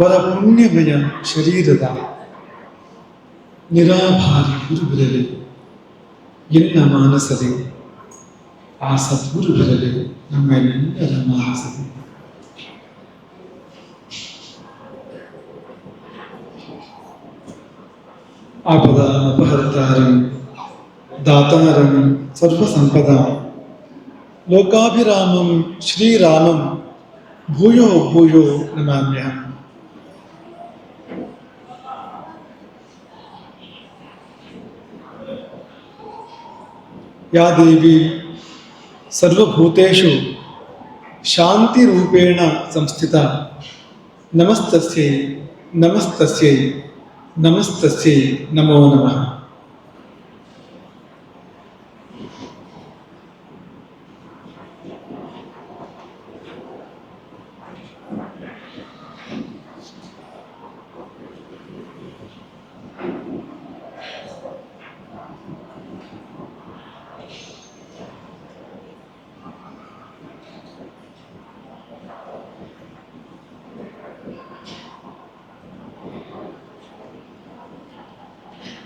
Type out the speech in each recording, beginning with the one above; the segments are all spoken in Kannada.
വര പുണ്യമയ ശരീരത നിരാഭാരി ഗുരുവിരലെ. എന്ന മാനസതെ. ആ സദ്ഗുരുവിരലെ നമ്മെല്ലര മാനസതെ. ആപദാപഹർത്താരം ദാതാരം സർവസമ്പദ. ലോകാഭിരാമം ശ്രീരാമം ഭൂയോ ഭൂയോ നമാമ്യഹം. या देवी सर्वभूतेषु शान्तिरूपेण संस्थिता। नमस्तस्यै नमस्तस्यै नमस्तस्यै नमो नमः।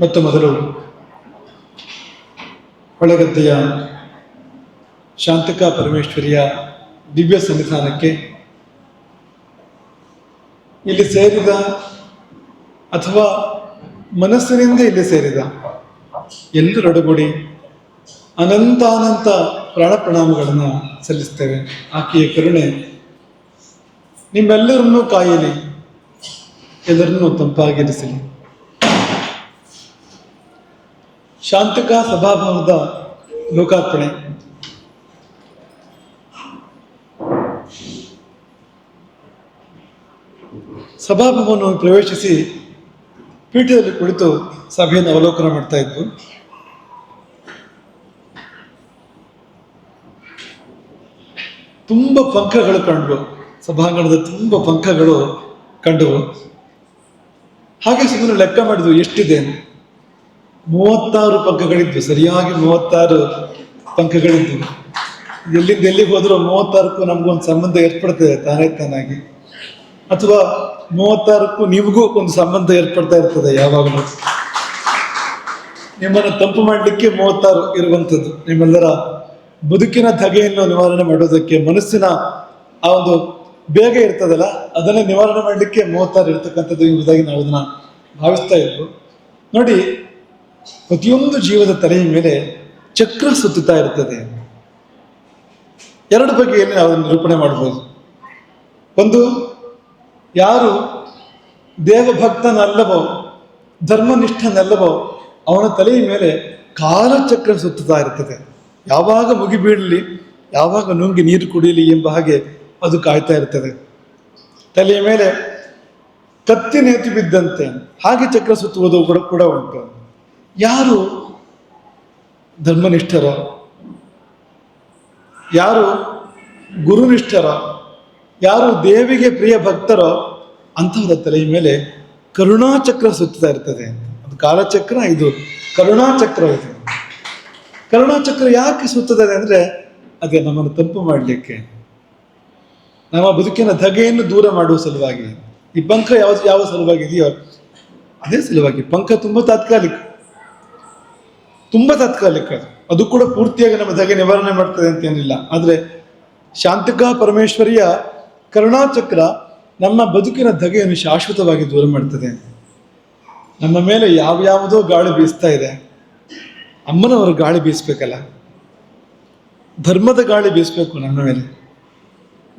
ಮತ್ತು ಮೊದಲು ಹೊಳೆಗದ್ದೆಯ ಶಾಂತಿಕಾ ಪರಮೇಶ್ವರಿಯ ದಿವ್ಯ ಸನ್ನಿಧಾನಕ್ಕೆ ಇಲ್ಲಿ ಸೇರಿದ ಅಥವಾ ಮನಸ್ಸಿನಿಂದ ಇಲ್ಲಿ ಸೇರಿದ ಎಲ್ಲರೊಡಗೂಡಿ ಅನಂತಾನಂತ ಪ್ರಾಣ ಪ್ರಣಾಮಗಳನ್ನು ಸಲ್ಲಿಸ್ತೇವೆ ಆಕೆಯ ಕರುಣೆ ನಿಮ್ಮೆಲ್ಲರನ್ನೂ ಕಾಯಲಿ, ಎಲ್ಲರನ್ನೂ ತಂಪಾಗಿರಿಸಲಿ. ಶಾಂತಿಕಾ ಸಭಾಭವನದ ಲೋಕಾರ್ಪಣೆ. ಸಭಾಭವನವನ್ನು ಪ್ರವೇಶಿಸಿ ಪೀಠದಲ್ಲಿ ಕುಳಿತು ಸಭೆಯನ್ನು ಅವಲೋಕನ ಮಾಡ್ತಾ ಇದ್ವು ತುಂಬ ಪಂಖಗಳು ಕಂಡು ಸಭಾಂಗಣದ ತುಂಬ ಪಂಖಗಳು ಕಂಡವು. ಹಾಗೆ ಸುಮ್ಮನೆ ಲೆಕ್ಕ ಮಾಡಿದ್ವು ಎಷ್ಟಿದೆ. ಮೂವತ್ತಾರು ಪಂಕಗಳಿದ್ವು, ಸರಿಯಾಗಿ ಮೂವತ್ತಾರು ಪಂಕಗಳಿದ್ವು. ಎಲ್ಲಿಂದ ಎಲ್ಲಿಗೆ ಹೋದರೂ ಮೂವತ್ತಾರಕ್ಕೂ ನಮಗೊಂದು ಸಂಬಂಧ ಏರ್ಪಡ್ತದೆ ತಾನೇ ತಾನಾಗಿ. ಅಥವಾ ಮೂವತ್ತಾರಕ್ಕೂ ನಿಮಗೂ ಒಂದು ಸಂಬಂಧ ಏರ್ಪಡ್ತಾ ಇರ್ತದೆ ಯಾವಾಗಲೂ. ನಿಮ್ಮನ್ನು ತಂಪು ಮಾಡಲಿಕ್ಕೆ ಮೂವತ್ತಾರು ಇರುವಂಥದ್ದು. ನಿಮ್ಮೆಲ್ಲರ ಬದುಕಿನ ಧಗೆಯನ್ನು ನಿವಾರಣೆ ಮಾಡೋದಕ್ಕೆ ಮನಸ್ಸಿನ ಆ ಒಂದು ಬೇಗ ಇರ್ತದಲ್ಲ, ಅದನ್ನೇ ನಿವಾರಣೆ ಮಾಡಲಿಕ್ಕೆ ಮೂವತ್ತಾರು ಇರ್ತಕ್ಕಂಥದ್ದು ಎಂಬುದಾಗಿ ನಾವು ಅದನ್ನ ಭಾವಿಸ್ತಾ ಇದ್ವು. ನೋಡಿ ಪ್ರತಿಯೊಂದು ಜೀವದ ತಲೆಯ ಮೇಲೆ ಚಕ್ರ ಸುತ್ತುತ್ತಾ ಇರ್ತದೆ. ಎರಡು ಬಗೆಯಲ್ಲಿ ನಾವು ನಿರೂಪಣೆ ಮಾಡ್ಬೋದು ಒಂದು, ಯಾರು ದೇವಭಕ್ತನಲ್ಲವೋ, ಧರ್ಮನಿಷ್ಠನಲ್ಲವೋ, ಅವನ ತಲೆಯ ಮೇಲೆ ಕಾಲಚಕ್ರ ಸುತ್ತುತ್ತಾ ಇರ್ತದೆ. ಯಾವಾಗ ಮುಗಿಬೀಳಲಿ ಯಾವಾಗ ನುಂಗಿ ನೀರು ಕುಡಿಯಲಿ ಎಂಬ ಹಾಗೆ ಅದು ಕಾಯ್ತಾ ಇರ್ತದೆ. ತಲೆಯ ಮೇಲೆ ಕತ್ತಿ ನೇತು ಬಿದ್ದಂತೆ, ಹಾಗೆ ಚಕ್ರ ಸುತ್ತುವುದು ಕೂಡ ಕೂಡ ಉಂಟು. ಯಾರು ಧರ್ಮನಿಷ್ಠರ? ಯಾರು ಗುರುನಿಷ್ಠರ? ಯಾರು ದೇವಿಗೆ ಪ್ರಿಯ ಭಕ್ತರೋ? ಅಂಥವರ ತಲೆಯ ಮೇಲೆ ಕರುಣಾಚಕ್ರ ಸುತ್ತಾ ಇರ್ತದೆ. ಅದು ಕಾಲಚಕ್ರ, ಇದು ಕರುಣಾಚಕ್ರ ಇದು ಕರುಣಾಚಕ್ರ ಯಾಕೆ ಸುತ್ತದೆ ಅಂದರೆ ಅದೇ ನಮ್ಮನ್ನು ತಂಪು ಮಾಡಲಿಕ್ಕೆ. ನಮ್ಮ ಬದುಕಿನ ಧಗೆಯನ್ನು ದೂರ ಮಾಡುವ ಸಲುವಾಗಿ. ಈ ಪಂಖ ಯಾವ ಯಾವ ಸಲುವಾಗಿ ಇದೆಯೋ, ಅದೇ ಸಲುವಾಗಿ. ಪಂಖ ತುಂಬ ತಾತ್ಕಾಲಿಕ. ತುಂಬ ತಾತ್ಕಾಲಿಕ ಅದು. ಕೂಡ ಪೂರ್ತಿಯಾಗಿ ನಮ್ಮ ಧಗೆ ನಿವಾರಣೆ ಮಾಡ್ತದೆ ಅಂತ ಏನಿಲ್ಲ. ಆದರೆ ಶಾಂತಿಕಾ ಪರಮೇಶ್ವರಿಯ ಕರುಣಾಚಕ್ರ ನಮ್ಮ ಬದುಕಿನ ಧಗೆಯನ್ನು ಶಾಶ್ವತವಾಗಿ ದೂರ ಮಾಡ್ತದೆ. ನಮ್ಮ ಮೇಲೆ ಯಾವ್ಯಾವುದೋ ಗಾಳಿ ಬೀಸ್ತಾ ಇದೆ. ಅಮ್ಮನವರು ಗಾಳಿ ಬೀಸ್ಬೇಕಲ್ಲ. ಧರ್ಮದ ಗಾಳಿ ಬೀಸಬೇಕು ನಮ್ಮ ಮೇಲೆ.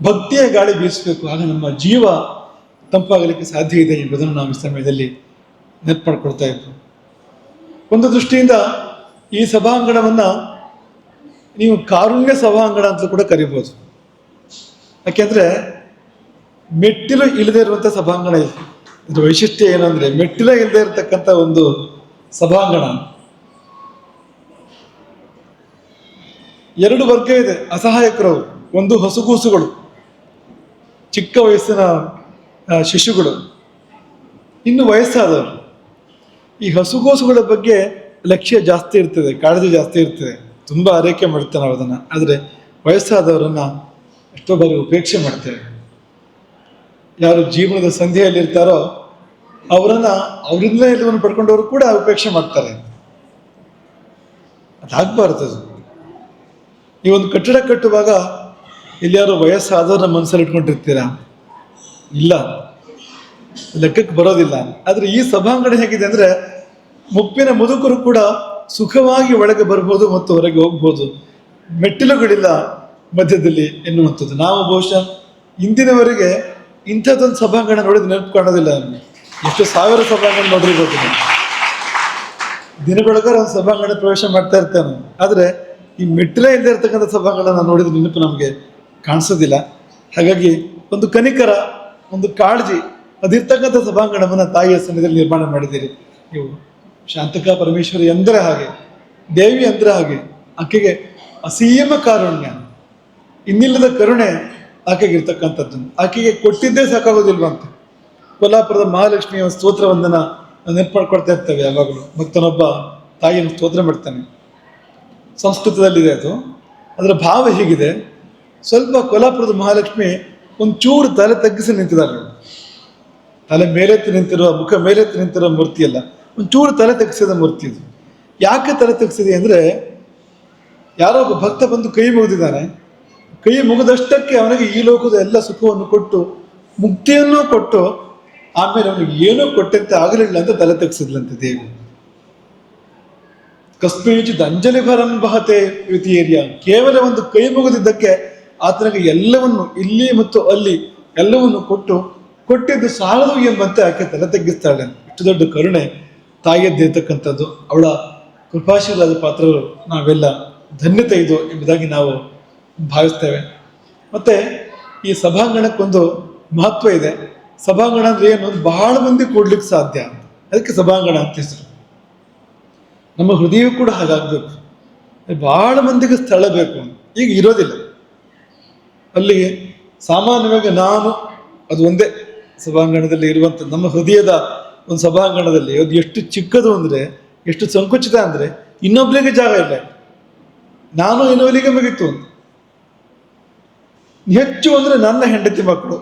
ಭಕ್ತಿಯ ಗಾಳಿ ಬೀಸಬೇಕು. ಆಗ ನಮ್ಮ ಜೀವ ತಂಪಾಗಲಿಕ್ಕೆ ಸಾಧ್ಯ ಇದೆ ಎಂಬುದನ್ನು ನಾವು ಈ ಸಮಯದಲ್ಲಿ ನೆನಪು ಮಾಡ್ಕೊಳ್ತಾ ಒಂದು ದೃಷ್ಟಿಯಿಂದ ಈ ಸಭಾಂಗಣವನ್ನ ನೀವು ಕಾರುಣ್ಯ ಸಭಾಂಗಣ ಅಂತಲೂ ಕೂಡ ಕರಿಬೋದು. ಯಾಕೆಂದರೆ ಮೆಟ್ಟಿಲು ಇಲ್ಲದೆ ಇರುವಂಥ ಸಭಾಂಗಣ ಇದು. ಇದ್ರ ವೈಶಿಷ್ಟ್ಯ ಏನಂದ್ರೆ ಮೆಟ್ಟಿಲು ಇಲ್ಲದೆ ಇರತಕ್ಕಂಥ ಒಂದು ಸಭಾಂಗಣ. ಎರಡು ವರ್ಗ ಇದೆ, ಅಸಹಾಯಕರು, ಒಂದು ಹೊಸಗೂಸುಗಳು, ಚಿಕ್ಕ ವಯಸ್ಸಿನ ಶಿಶುಗಳು. ಇನ್ನು ವಯಸ್ಸಾದವರು. ಈ ಹಸುಗೋಸುಗಳ ಬಗ್ಗೆ ಲಕ್ಷ್ಯ ಜಾಸ್ತಿ ಇರ್ತದೆ, ಕಾಳಜಿ ಜಾಸ್ತಿ ಇರ್ತದೆ. ತುಂಬ ಆರೈಕೆ ಮಾಡ್ತೇವೆ ನಾವು ಅದನ್ನು. ಆದರೆ ವಯಸ್ಸಾದವರನ್ನು ಎಷ್ಟೋ ಬಾರಿ ಉಪೇಕ್ಷೆ ಮಾಡ್ತೇವೆ. ಯಾರು ಜೀವನದ ಸಂಧಿಯಲ್ಲಿರ್ತಾರೋ ಅವರನ್ನ ಅವರಿಂದಲೇ ಎಲ್ಲವನ್ನು ಪಡ್ಕೊಂಡವರು ಕೂಡ ಉಪೇಕ್ಷೆ ಮಾಡ್ತಾರೆ. ಅದಾಗಬಾರ್ದು ಅದು. ಈ ಒಂದು ಕಟ್ಟಡ ಕಟ್ಟುವಾಗ ಎಲ್ಲಿಯಾರು ವಯಸ್ಸಾದವ್ರನ್ನ ಮನಸ್ಸಲ್ಲಿ ಇಟ್ಕೊಂಡಿರ್ತೀರಾ? ಇಲ್ಲ. ಲೆಕ್ಕಕ್ಕೆ ಬರೋದಿಲ್ಲ. ಆದರೆ ಈ ಸಭಾಂಗಣ ಹೇಗಿದೆ ಅಂದ್ರೆ ಮುಪ್ಪಿನ ಮುದುಕರು ಕೂಡ ಸುಖವಾಗಿ ಒಳಗೆ ಬರ್ಬೋದು ಮತ್ತು ಹೊರಗೆ ಹೋಗ್ಬೋದು ಮೆಟ್ಟಿಲುಗಳಿಲ್ಲ ಮಧ್ಯದಲ್ಲಿ ಎನ್ನುವಂಥದ್ದು. ನಾವು ಬಹುಶಃ ಇಂದಿನವರೆಗೆ ಇಂಥದ್ದೊಂದು ಸಭಾಂಗಣ ನೋಡಿದ ನೆನಪು ಕಾಣೋದಿಲ್ಲ ನನಗೆ ಎಷ್ಟು ಸಾವಿರ ಸಭಾಂಗಣ ನೋಡಿರ್ಬೋದು ನಾವು. ದಿನ ಬೆಳಗಾರ ಒಂದು ಸಭಾಂಗಣ ಪ್ರವೇಶ ಮಾಡ್ತಾ ಇರ್ತೇನೆ. ಆದರೆ ಈ ಮೆಟ್ಟಿಲೇ ಇಲ್ಲದೆ ಇರ್ತಕ್ಕಂಥ ಸಭಾಂಗಣ ನಾನು ನೋಡಿದ ನೆನಪು ನಮಗೆ ಕಾಣಿಸೋದಿಲ್ಲ. ಹಾಗಾಗಿ ಒಂದು ಕನಿಕರ, ಒಂದು ಕಾಳಜಿ ಅದಿರ್ತಕ್ಕಂಥ ಸಭಾಂಗಣವನ್ನು ತಾಯಿಯ ಸಮಯದಲ್ಲಿ ನಿರ್ಮಾಣ ಮಾಡಿದ್ದೀರಿ. ನೀವು ಶಾಂತಕ ಪರಮೇಶ್ವರಿ ಎಂದರೆ ಹಾಗೆ, ದೇವಿ ಅಂದರೆ ಹಾಗೆ, ಆಕೆಗೆ ಅಸೀಮ ಕಾರುಣ್ಯ. ಇನ್ನಿಲ್ಲದ ಕರುಣೆ ಆಕೆಗೆ ಇರ್ತಕ್ಕಂಥದ್ದು. ಆಕೆಗೆ ಕೊಟ್ಟಿದ್ದೇ ಸಾಕಾಗೋದಿಲ್ವಂತೆ ಕೊಲ್ಲಾಪುರದ ಮಹಾಲಕ್ಷ್ಮಿಯ ಸ್ತೋತ್ರ ವಂದನ ಮಾಡ್ಕೊಳ್ತಾ ಇರ್ತೇವೆ ಯಾವಾಗಲೂ. ಭಕ್ತನೊಬ್ಬ ತಾಯಿಯನ್ನು ಸ್ತೋತ್ರ ಮಾಡ್ತಾನೆ. ಸಂಸ್ಕೃತದಲ್ಲಿದೆ ಅದು. ಅದರ ಭಾವ ಹೀಗಿದೆ. ಸ್ವಲ್ಪ ಕೊಲ್ಲಾಪುರದ ಮಹಾಲಕ್ಷ್ಮಿ ಒಂಚೂರು ತಲೆ ತಗ್ಗಿಸಿ ನಿಂತಿದ್ದಾರೆ. ತಲೆ ಮೇಲೆತ್ತಿ ನಿಂತಿರುವ, ಮುಖ ಮೇಲೆತ್ತಿ ನಿಂತಿರುವ ಮೂರ್ತಿ ಅಲ್ಲ ಒಂಚೂರು ತಲೆ ತಗ್ಸಿದ ಮೂರ್ತಿ ಇದು. ಯಾಕೆ ತಲೆ ತಗ್ಸಿದೆ ಅಂದರೆ ಯಾರೋ ಒಬ್ಬ ಭಕ್ತ ಬಂದು ಕೈ ಮುಗಿದಿದ್ದಾನೆ. ಕೈ ಮುಗಿದಷ್ಟಕ್ಕೆ ಅವನಿಗೆ ಈ ಲೋಕದ ಎಲ್ಲ ಸುಖವನ್ನು ಕೊಟ್ಟು, ಮುಕ್ತಿಯನ್ನು ಕೊಟ್ಟು, ಆಮೇಲೆ ಅವನಿಗೆ ಏನೂ ಕೊಟ್ಟಂತೆ ಆಗಲಿಲ್ಲ ಅಂತ ತಲೆ ತಗ್ಸಿದ್ಲಂತೆ ದೇವಿ ಕಸ್ಮೀಚಿ ಅಂಜಲಿ ಭರನ್ ಬಹತೆ ಏರಿಯ ಕೇವಲ ಒಂದು ಕೈ ಮುಗಿದಿದ್ದಕ್ಕೆ ಆತನಿಗೆ ಎಲ್ಲವನ್ನು ಇಲ್ಲಿ ಮತ್ತು ಅಲ್ಲಿ ಎಲ್ಲವನ್ನು ಕೊಟ್ಟು, ಕೊಟ್ಟಿದ್ದು ಸಾಲದು ಎಂಬಂತೆ ಆಕೆ ತಲೆ ತಗ್ಗಿಸ್ತಾಳೆ. ಇಷ್ಟು ದೊಡ್ಡ ಕರುಣೆ. ತಾಯಿಯದ್ದಿರ್ತಕ್ಕಂಥದ್ದು ಅವಳ ಕೃಪಾಶೀಲಾದ ಪಾತ್ರರು ನಾವೆಲ್ಲ ಧನ್ಯತೆ ಇದು ಎಂಬುದಾಗಿ ನಾವು ಭಾವಿಸ್ತೇವೆ. ಮತ್ತೆ ಈ ಸಭಾಂಗಣಕ್ಕೊಂದು ಮಹತ್ವ ಇದೆ. ಸಭಾಂಗಣ ಅಂದ್ರೆ ಏನು? ಬಹಳ ಮಂದಿ ಕೂಡ್ಲಿಕ್ಕೆ ಸಾಧ್ಯ ಅದಕ್ಕೆ ಸಭಾಂಗಣ ಅಂತ ಹೆಸರು. ನಮ್ಮ ಹೃದಯ ಕೂಡ ಹಾಗಾಗಬೇಕು. ಬಹಳ ಮಂದಿಗೆ ಸ್ಥಳ ಬೇಕು ಈಗ ಇರೋದಿಲ್ಲ. ಅಲ್ಲಿ ಸಾಮಾನ್ಯವಾಗಿ ನಾನು ಅದು ಒಂದೇ ಸಭಾಂಗಣದಲ್ಲಿ ಇರುವಂಥ ನಮ್ಮ ಹೃದಯದ ಒಂದು ಸಭಾಂಗಣದಲ್ಲಿ, ಅದು ಎಷ್ಟು ಚಿಕ್ಕದು ಅಂದರೆ, ಎಷ್ಟು ಸಂಕುಚಿತ ಅಂದರೆ ಇನ್ನೊಬ್ಬರಿಗೆ ಜಾಗ ಇಲ್ಲ. ನಾನು ಇನ್ನೊಬ್ಬರಿಗೆ ಮುಗಿತು. ಹೆಚ್ಚು ಅಂದರೆ ನನ್ನ ಹೆಂಡತಿ ಮಕ್ಕಳು.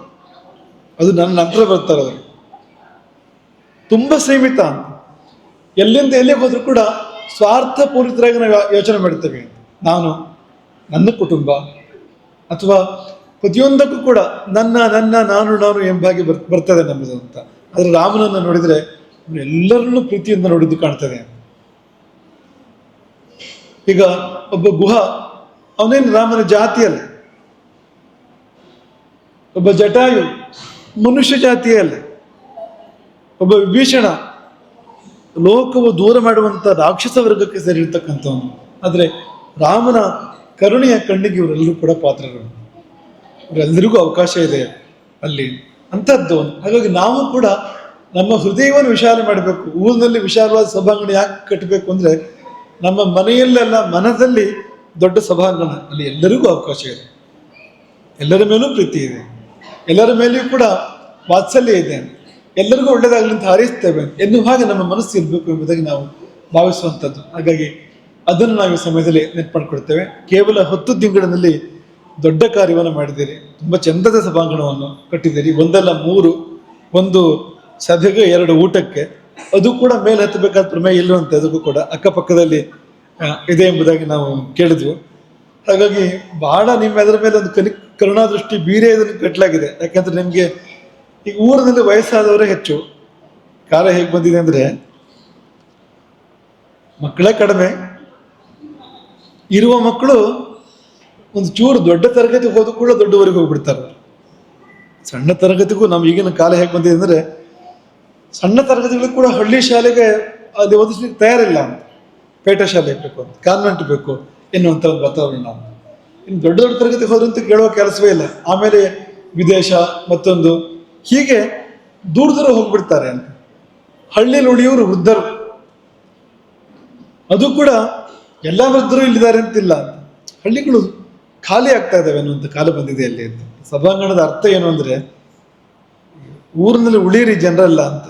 ಅದು ನನ್ನ ನಂತರ ಬರ್ತಾರೆ ಅವರು. ತುಂಬ ಸೀಮಿತ ಎಲ್ಲಿಂದ ಎಲ್ಲಿಗೆ ಹೋದ್ರು ಕೂಡ ಸ್ವಾರ್ಥಪೂರಿತರಾಗಿ ನಾವು ಯೋಚನೆ ಮಾಡ್ತೇವೆ. ನಾನು, ನನ್ನ ಕುಟುಂಬ, ಅಥವಾ ಪ್ರತಿಯೊಂದಕ್ಕೂ ಕೂಡ ನನ್ನ ನನ್ನ, ನಾನು ನಾನು ಎಂಬಾಗಿ ಬರ್, ಬರ್ತದೆ ನಮ್ಮದು ಅಂತ. ಆದರೆ ರಾಮನನ್ನು ನೋಡಿದರೆ ಎಲ್ಲರನ್ನೂ ಪ್ರೀತಿಯಿಂದ ನೋಡಿದ್ದು ಕಾಣ್ತದೆ. ಈಗ ಒಬ್ಬ ಗುಹ, ಅವನೇನು ರಾಮನ ಜಾತಿಯಲ್ಲ ಒಬ್ಬ ಜಟಾಯು ಮನುಷ್ಯ ಜಾತಿಯಲ್ಲ ಒಬ್ಬ ವಿಭೀಷಣ ಲೋಕವು ದೂರ ಮಾಡುವಂಥ ರಾಕ್ಷಸ ವರ್ಗಕ್ಕೆ ಸೇರಿರ್ತಕ್ಕಂಥವನು. ಆದರೆ ರಾಮನ ಕರುಣೆಯ ಕಣ್ಣಿಗೆ ಇವರೆಲ್ಲರೂ ಕೂಡ ಪಾತ್ರಗಳು ಇವರೆಲ್ಲರಿಗೂ ಅವಕಾಶ ಇದೆ ಅಲ್ಲಿ. ಅಂಥದ್ದು ಹಾಗಾಗಿ ನಾವು ಕೂಡ ನಮ್ಮ ಹೃದಯವನ್ನು ವಿಶಾಲ ಮಾಡಬೇಕು. ಊರಿನಲ್ಲಿ ವಿಶಾಲವಾದ ಸಭಾಂಗಣ ಯಾಕೆ ಕಟ್ಟಬೇಕು ಅಂದರೆ ನಮ್ಮ ಮನೆಯಲ್ಲೆಲ್ಲ ಮನದಲ್ಲಿ ದೊಡ್ಡ ಸಭಾಂಗಣ. ಅಲ್ಲಿ ಎಲ್ಲರಿಗೂ ಅವಕಾಶ ಇದೆ. ಎಲ್ಲರ ಮೇಲೂ ಪ್ರೀತಿ ಇದೆ. ಎಲ್ಲರ ಮೇಲೆಯೂ ಕೂಡ ವಾತ್ಸಲ್ಯ ಇದೆ. ಎಲ್ಲರಿಗೂ ಒಳ್ಳೆಯದಾಗಲಿ ಅಂತ ಹಾರೈಸ್ತೇವೆ ಎನ್ನುವ ಹಾಗೆ ನಮ್ಮ ಮನಸ್ಸು ಇರಬೇಕು ಎಂಬುದಾಗಿ ನಾವು ಭಾವಿಸುವಂಥದ್ದು. ಹಾಗಾಗಿ ಅದನ್ನು ನಾವು ಈ ಸಮಯದಲ್ಲಿ ನೆನಪು ಮಾಡಿಕೊಡ್ತೇವೆ ಕೇವಲ ಹತ್ತು ತಿಂಗಳಿನಲ್ಲಿ ದೊಡ್ಡ ಕಾರ್ಯವನ್ನು ಮಾಡಿದ್ದೀರಿ. ತುಂಬ ಚಂದದ ಸಭಾಂಗಣವನ್ನು ಕಟ್ಟಿದ್ದೀರಿ. ಒಂದಲ್ಲ ಮೂರು, ಒಂದು ಸಭೆಗೆ ಎರಡು ಊಟಕ್ಕೆ. ಅದು ಕೂಡ ಮೇಲೆ ಹತ್ತಬೇಕಾದ ಪ್ರಮೇಯ ಇಲ್ಲವಂತೆ, ಅದಕ್ಕೂ ಕೂಡ ಅಕ್ಕಪಕ್ಕದಲ್ಲಿ ಇದೆ ಎಂಬುದಾಗಿ ನಾವು ಕೇಳಿದ್ವು. ಹಾಗಾಗಿ ಬಹಳ ನಿಮ್ಮ ಅದರ ಮೇಲೆ ಒಂದು ಕಲಿ, ಕರುಣಾದೃಷ್ಟಿ ಬೀರೇ ಇದನ್ನು ಕಟ್ಟಲಾಗಿದೆ. ಯಾಕಂದ್ರೆ ನಿಮಗೆ ಈ ಊರಿನಲ್ಲಿ ವಯಸ್ಸಾದವರೇ ಹೆಚ್ಚು. ಕಾಲ ಹೇಗೆ ಬಂದಿದೆ ಅಂದರೆ, ಮಕ್ಕಳೇ ಕಡಿಮೆ. ಇರುವ ಮಕ್ಕಳು ಒಂದು ಚೂರು ದೊಡ್ಡ ತರಗತಿ ಹೋದ ಕೂಡ ದೊಡ್ಡವರೆಗೆ ಹೋಗ್ಬಿಡ್ತಾರೆ. ಸಣ್ಣ ತರಗತಿಗೂ ನಮ್ಮ ಈಗಿನ ಕಾಲ ಹೇಗೆ ಬಂದಿದೆ ಅಂದರೆ ಸಣ್ಣ ತರಗತಿಗಳು ಕೂಡ ಹಳ್ಳಿ ಶಾಲೆಗೆ ಅಲ್ಲಿ ಓದಿಸ್ಲಿಕ್ಕೆ ತಯಾರಿಲ್ಲ ಅಂತ. ಪೇಟ ಶಾಲೆ ಬೇಕು ಅಂತ, ಕಾನ್ವೆಂಟ್ ಬೇಕು ಎನ್ನುವಂಥ ಒಂದು ವಾತಾವರಣ ಇನ್ನು ದೊಡ್ಡ ದೊಡ್ಡ ತರಗತಿ ಹೋದ್ರಂತೂ ಕೇಳುವ ಕೆಲಸವೇ ಇಲ್ಲ. ಆಮೇಲೆ ವಿದೇಶ ಮತ್ತೊಂದು, ಹೀಗೆ ದೂರ ದೂರ ಹೋಗ್ಬಿಡ್ತಾರೆ ಅಂತ. ಹಳ್ಳಿಯಲ್ಲಿ ಉಳಿಯೋರು ವೃದ್ಧರು. ಅದು ಕೂಡ ಎಲ್ಲ ವೃದ್ಧರು ಇಲ್ಲಿದ್ದಾರೆ ಅಂತಿಲ್ಲ ಅಂತ. ಹಳ್ಳಿಗಳು ಖಾಲಿ ಆಗ್ತಾ ಇದ್ದಾವೆ ಅನ್ನುವಂಥ ಕಾಲ ಬಂದಿದೆ ಅಲ್ಲಿ ಅಂತ. ಸಭಾಂಗಣದ ಅರ್ಥ ಏನು ಅಂದರೆ, ಊರಿನಲ್ಲಿ ಉಳಿಯಿರಿ ಜನರಲ್ಲ ಅಂತ.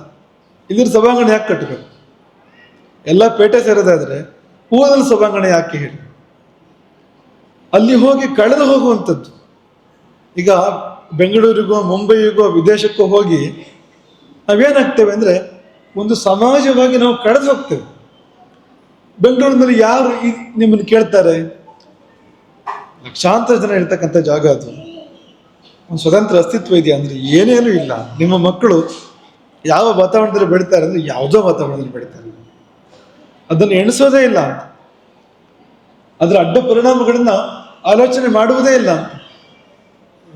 ಇದ್ರ ಸಭಾಂಗಣ ಯಾಕೆ ಕಟ್ಟಬೇಕು? ಎಲ್ಲ ಪೇಟೆ ಸೇರೋದಾದ್ರೆ ಊರಲ್ಲಿ ಸಭಾಂಗಣ ಯಾಕೆ ಹೇಳಿ? ಅಲ್ಲಿ ಹೋಗಿ ಕಳೆದು ಹೋಗುವಂಥದ್ದು. ಈಗ ಬೆಂಗಳೂರಿಗೋ, ಮುಂಬೈಗೋ, ವಿದೇಶಕ್ಕೋ ಹೋಗಿ ನಾವೇನಾಗ್ತೇವೆ ಅಂದರೆ, ಒಂದು ಸಮಾಜವಾಗಿ ನಾವು ಕಳೆದು ಹೋಗ್ತೇವೆ. ಬೆಂಗಳೂರಿನಲ್ಲಿ ಯಾರು ನಿಮ್ಮನ್ನು ಕೇಳ್ತಾರೆ? ಲಕ್ಷಾಂತರ ಜನ ಇರ್ತಕ್ಕಂಥ ಜಾಗ ಅದು. ಒಂದು ಸ್ವತಂತ್ರ ಅಸ್ತಿತ್ವ ಇದೆಯಾ ಅಂದರೆ ಏನೇನೂ ಇಲ್ಲ. ನಿಮ್ಮ ಮಕ್ಕಳು ಯಾವ ವಾತಾವರಣದಲ್ಲಿ ಬೆಳೀತಾರೆ ಅಂದರೆ ಯಾವುದೋ ವಾತಾವರಣದಲ್ಲಿ ಬೆಳೀತಾರೆ. ಅದನ್ನು ಎಣಿಸೋದೇ ಇಲ್ಲ. ಅದರ ಅಡ್ಡ ಪರಿಣಾಮಗಳನ್ನ ಆಲೋಚನೆ ಮಾಡುವುದೇ ಇಲ್ಲ.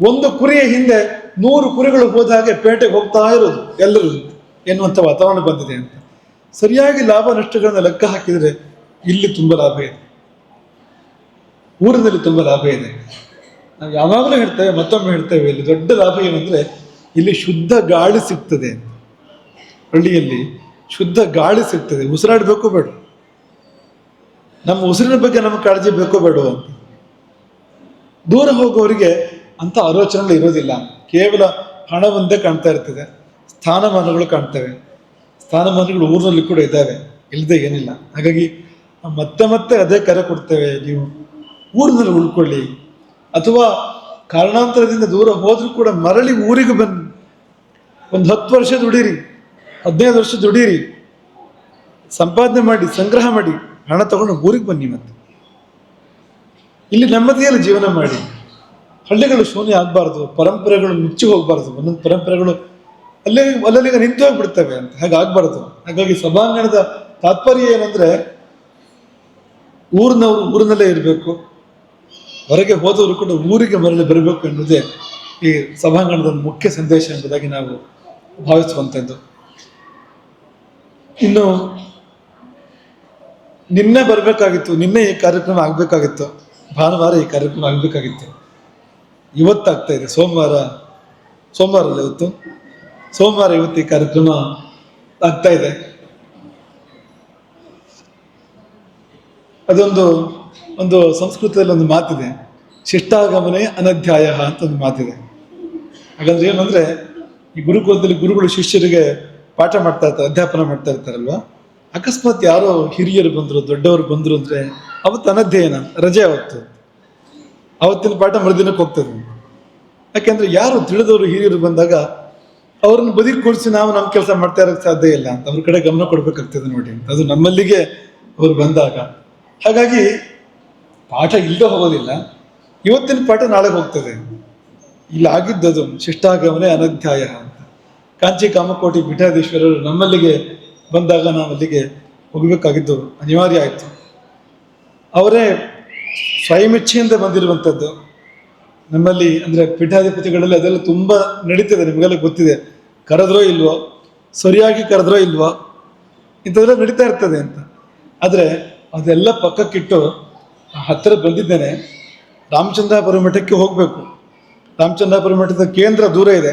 ಒಂದು ಕುರಿಯ ಹಿಂದೆ ನೂರು ಕುರಿಗಳು ಹೋದ ಪೇಟೆಗೆ ಹೋಗ್ತಾ ಇರೋದು ಎಲ್ಲರೂ ಎನ್ನುವಂಥ ವಾತಾವರಣ ಬಂದಿದೆ ಅಂತ. ಸರಿಯಾಗಿ ಲಾಭ ನಷ್ಟಗಳನ್ನ ಲೆಕ್ಕ ಹಾಕಿದರೆ ಇಲ್ಲಿ ತುಂಬ ಲಾಭ ಇದೆ. ಊರಿನಲ್ಲಿ ತುಂಬ ಲಾಭ ಇದೆ. ನಾವು ಯಾವಾಗಲೂ ಹೇಳ್ತೇವೆ, ಮತ್ತೊಮ್ಮೆ ಹೇಳ್ತೇವೆ, ಇಲ್ಲಿ ದೊಡ್ಡ ಲಾಭ ಏನಂದ್ರೆ ಇಲ್ಲಿ ಶುದ್ಧ ಗಾಳಿ ಸಿಗ್ತದೆ ಹಳ್ಳಿಯಲ್ಲಿ ಶುದ್ಧ ಗಾಳಿ ಸಿಗ್ತದೆ. ಉಸಿರಾಡಬೇಕು ಬೇಡ. ನಮ್ಮ ಉಸಿರಿನ ಬಗ್ಗೆ ನಮಗೆ ಕಾಳಜಿ ಬೇಕೋ ಬೇಡ ಅಂತ. ದೂರ ಹೋಗುವವರಿಗೆ ಅಂತ ಆಲೋಚನೆಗಳು ಇರೋದಿಲ್ಲ. ಕೇವಲ ಹಣ ಒಂದೇ ಕಾಣ್ತಾ ಇರ್ತದೆ. ಸ್ಥಾನಮಾನಗಳು ಕಾಣ್ತವೆ. ಸ್ಥಾನಮಾನಗಳು ಊರಿನಲ್ಲಿ ಕೂಡ ಇದ್ದಾವೆ. ಇಲ್ಲದೆ ಏನಿಲ್ಲ. ಹಾಗಾಗಿ ಮತ್ತೆ ಮತ್ತೆ ಅದೇ ಕರೆ ಕೊಡ್ತೇವೆ. ನೀವು ಊರಿನಲ್ಲಿ ಉಳ್ಕೊಳ್ಳಿ. ಅಥವಾ ಕಾರಣಾಂತರದಿಂದ ದೂರ ಹೋದರೂ ಕೂಡ ಮರಳಿ ಊರಿಗೆ ಬನ್ನಿ. ಒಂದು ಹತ್ತು ವರ್ಷ ದುಡೀರಿ, ಹದಿನೈದು ವರ್ಷ ದುಡೀರಿ. ಸಂಪಾದನೆ ಮಾಡಿ, ಸಂಗ್ರಹ ಮಾಡಿ, ಹಣ ತಗೊಂಡು ಊರಿಗೆ ಬನ್ನಿ ಮತ್ತೆ. ಇಲ್ಲಿ ನೆಮ್ಮದಿಯಲ್ಲಿ ಜೀವನ ಮಾಡಿ. ಹಳ್ಳಿಗಳು ಶೂನ್ಯ ಆಗಬಾರ್ದು, ಪರಂಪರೆಗಳು ಮುಚ್ಚಿ ಹೋಗಬಾರ್ದು. ಒಂದೊಂದು ಪರಂಪರೆಗಳು ಅಲ್ಲೇ ಅಲ್ಲಲ್ಲಿಗ ನಿಂತು ಹೋಗ್ಬಿಡ್ತವೆ ಅಂತ. ಹಾಗೆ ಆಗ್ಬಾರ್ದು. ಹಾಗಾಗಿ ಸಭಾಂಗಣದ ತಾತ್ಪರ್ಯ ಏನಂದ್ರೆ ಊರಿನವರು ಊರಿನಲ್ಲೇ ಇರಬೇಕು. ಹೊರಗೆ ಹೋದವರು ಕೂಡ ಊರಿಗೆ ಮರಳಿ ಬರಬೇಕು ಎನ್ನುವುದೇ ಈ ಸಭಾಂಗಣದ ಮುಖ್ಯ ಸಂದೇಶ ಎಂಬುದಾಗಿ ನಾವು ಭಾವಿಸುವಂಥದ್ದು. ಇನ್ನು ನಿನ್ನೆ ಬರಬೇಕಾಗಿತ್ತು, ನಿನ್ನೆ ಈ ಕಾರ್ಯಕ್ರಮ ಆಗಬೇಕಾಗಿತ್ತು, ಭಾನುವಾರ ಈ ಕಾರ್ಯಕ್ರಮ ಆಗಬೇಕಾಗಿತ್ತು. ಇವತ್ತಾಗ್ತಾ ಇದೆ, ಸೋಮವಾರ ಸೋಮವಾರ ಇವತ್ತು? ಸೋಮವಾರ ಇವತ್ತು ಈ ಕಾರ್ಯಕ್ರಮ ಆಗ್ತಾ ಇದೆ. ಅದೊಂದು ಒಂದು ಸಂಸ್ಕೃತದಲ್ಲಿ ಒಂದು ಮಾತಿದೆ, ಶಿಷ್ಟಾಗಮನೆ ಅನಧ್ಯಾಯ ಅಂತ ಒಂದು ಮಾತಿದೆ. ಹಾಗಂದ್ರೆ ಏನಂದ್ರೆ, ಈ ಗುರುಕುಲದಲ್ಲಿ ಗುರುಗಳು ಶಿಷ್ಯರಿಗೆ ಪಾಠ ಮಾಡ್ತಾ ಇರ್ತಾರೆ, ಅಧ್ಯಾಪನ ಮಾಡ್ತಾ ಇರ್ತಾರಲ್ವಾ? ಅಕಸ್ಮಾತ್ ಯಾರೋ ಹಿರಿಯರು ಬಂದ್ರು, ದೊಡ್ಡವರು ಬಂದ್ರು ಅಂದ್ರೆ, ಅವತ್ತು ಅನಧ್ಯಯನ, ರಜೆ ಅವತ್ತು ಅವತ್ತಿನ ಪಾಠ ಮರುದಿನಕ್ಕೆ ಹೋಗ್ತದೆ. ಯಾಕೆಂದ್ರೆ ಯಾರು ತಿಳಿದವರು ಹಿರಿಯರು ಬಂದಾಗ, ಅವ್ರನ್ನ ಬದುಕಿ ಕೂರಿಸಿ ನಾವು ನಮ್ಮ ಕೆಲಸ ಮಾಡ್ತಾ ಇರೋಕ್ಕೆ ಸಾಧ್ಯ ಇಲ್ಲ ಅಂತ, ಅವ್ರ ಕಡೆ ಗಮನ ಕೊಡ್ಬೇಕಾಗ್ತದೆ ನೋಡಿ ಅದು ನಮ್ಮಲ್ಲಿಗೆ ಅವ್ರು ಬಂದಾಗ. ಹಾಗಾಗಿ ಪಾಠ ಇಲ್ಲದೆ ಹೋಗೋದಿಲ್ಲ. ಇವತ್ತಿನ ಪಾಠ ನಾಳೆ ಹೋಗ್ತದೆ. ಇಲ್ಲಿ ಆಗಿದ್ದದು ಶಿಷ್ಟಾಗಮನೆ ಅನಧ್ಯಾಯ ಅಂತ. ಕಾಂಚಿ ಕಾಮಕೋಟಿ ಪೀಠಾಧೀಶ್ವರರು ನಮ್ಮಲ್ಲಿಗೆ ಬಂದಾಗ ನಾವು ಅಲ್ಲಿಗೆ ಹೋಗಬೇಕಾಗಿದ್ದು ಅನಿವಾರ್ಯ ಆಯಿತು. ಅವರೇ ಸ್ವಯಮಿಚ್ಛೆಯಿಂದ ಬಂದಿರುವಂಥದ್ದು. ನಮ್ಮಲ್ಲಿ ಅಂದರೆ ಪೀಠಾಧಿಪತಿಗಳಲ್ಲಿ ಅದೆಲ್ಲ ತುಂಬ ನಡೀತದೆ, ನಿಮಗೆಲ್ಲ ಗೊತ್ತಿದೆ. ಕರೆದ್ರೋ ಇಲ್ವೋ? ಸರಿಯಾಗಿ ಕರೆದ್ರೋ ಇಲ್ವೋ? ಇಂಥದ್ದೆಲ್ಲ ನಡೀತಾ ಇರ್ತದೆ ಅಂತ. ಆದರೆ ಅದೆಲ್ಲ ಪಕ್ಕಕ್ಕಿಟ್ಟು ಹತ್ತಿರ ಬಂದಿದ್ದೇನೆ. ರಾಮಚಂದ್ರಾಪುರ ಮಠಕ್ಕೆ ಹೋಗಬೇಕು. ರಾಮಚಂದ್ರಾಪುರ ಮಠದ ಕೇಂದ್ರ ದೂರ ಇದೆ.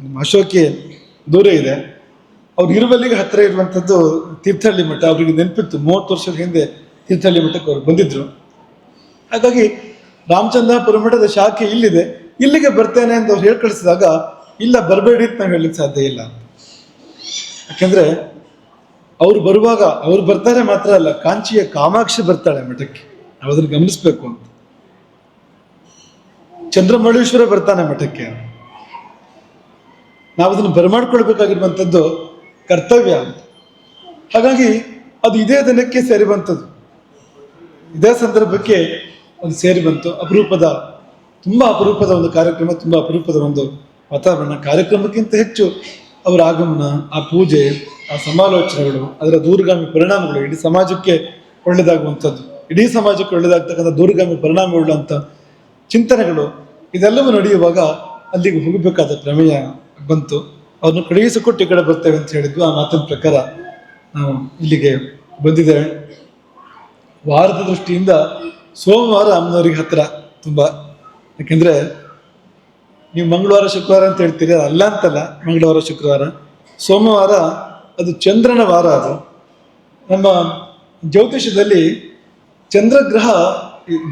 ನಮ್ಮ ಅಶೋಕಿ ದೂರ ಇದೆ. ಅವ್ರು ಇರುವಲ್ಲಿಗೆ ಹತ್ತಿರ ಇರುವಂಥದ್ದು ತೀರ್ಥಹಳ್ಳಿ ಮಠ. ಅವರಿಗೆ ನೆನಪಿತ್ತು, ಮೂವತ್ತು ವರ್ಷದ ಹಿಂದೆ ತೀರ್ಥಹಳ್ಳಿ ಮಠಕ್ಕೆ ಅವ್ರು ಬಂದಿದ್ರು. ಹಾಗಾಗಿ ರಾಮಚಂದ್ರಾಪುರ ಮಠದ ಶಾಖೆ ಇಲ್ಲಿದೆ. ಇಲ್ಲಿಗೆ ಬರ್ತೇನೆ ಅಂತ ಅವ್ರು ಹೇಳ್ಕಳಿಸಿದಾಗ, ಇಲ್ಲ, ಬರಬೇಡಿ ಅಂತ ನಾವು ಹೇಳಲಿಕ್ಕೆ ಸಾಧ್ಯ ಇಲ್ಲ. ಯಾಕೆಂದರೆ, ಅವ್ರು ಬರುವಾಗ, ಅವ್ರು ಬರ್ತಾರೆ ಮಾತ್ರ ಅಲ್ಲ, ಕಾಂಚಿಯ ಕಾಮಾಕ್ಷಿ ಬರ್ತಾಳೆ ಮಠಕ್ಕೆ. ನಾವು ಅದನ್ನು ಗಮನಿಸ್ಬೇಕು ಅಂತ. ಚಂದ್ರಮೌಳೇಶ್ವರ ಬರ್ತಾನೆ ಮಠಕ್ಕೆ. ನಾವು ಅದನ್ನು ಬರಮಾಡ್ಕೊಳ್ಬೇಕಾಗಿರುವಂಥದ್ದು ಕರ್ತವ್ಯ ಅಂತ. ಹಾಗಾಗಿ ಅದು ಇದೇ ದಿನಕ್ಕೆ ಸೇರಿ ಬಂತದ್ದು ಇದೇ ಸಂದರ್ಭಕ್ಕೆ ಒಂದು ಸೇರಿ ಬಂತು. ಅಪರೂಪದ, ತುಂಬ ಅಪರೂಪದ ಒಂದು ಕಾರ್ಯಕ್ರಮ, ತುಂಬ ಅಪರೂಪದ ಒಂದು ವಾತಾವರಣ. ಕಾರ್ಯಕ್ರಮಕ್ಕಿಂತ ಹೆಚ್ಚು ಅವರ ಆಗಮನ, ಆ ಪೂಜೆ, ಆ ಸಮಾಲೋಚನೆಗಳು, ಅದರ ದೂರಗಾಮಿ ಪರಿಣಾಮಗಳು ಇಡೀ ಸಮಾಜಕ್ಕೆ ಒಳ್ಳೆಯದಾಗುವಂಥದ್ದು ಇಡೀ ಸಮಾಜಕ್ಕೆ ಒಳ್ಳೆಯದಾಗ್ತಕ್ಕಂಥ ದೂರಗಾಮಿ ಪರಿಣಾಮವುಳ್ಳಂಥ ಚಿಂತನೆಗಳು ಇದೆಲ್ಲವೂ ನಡೆಯುವಾಗ ಅಲ್ಲಿಗೆ ಹೋಗಬೇಕಾದ ಪ್ರಮೇಯ ಬಂತು. ಅವ್ರನ್ನ ಕಳುಹಿಸಿಕೊಟ್ಟು ಈ ಕಡೆ ಬರ್ತೇವೆ ಅಂತ ಹೇಳಿದ್ವು ಆ ಮಾತಿನ ಪ್ರಕಾರ ನಾವು ಇಲ್ಲಿಗೆ ಬಂದಿದ್ದೇವೆ. ವಾರದ ದೃಷ್ಟಿಯಿಂದ ಸೋಮವಾರ ಅಮ್ಮನವರಿಗೆ ಹತ್ತಿರ ತುಂಬ. ಯಾಕೆಂದರೆ ನೀವು ಮಂಗಳವಾರ, ಶುಕ್ರವಾರ ಅಂತ ಹೇಳ್ತೀರಿ? ಅಲ್ಲ ಅಂತಲ್ಲ, ಮಂಗಳವಾರ, ಶುಕ್ರವಾರ. ಸೋಮವಾರ ಅದು ಚಂದ್ರನ ವಾರ ಅದು. ನಮ್ಮ ಜ್ಯೋತಿಷದಲ್ಲಿ ಚಂದ್ರಗ್ರಹ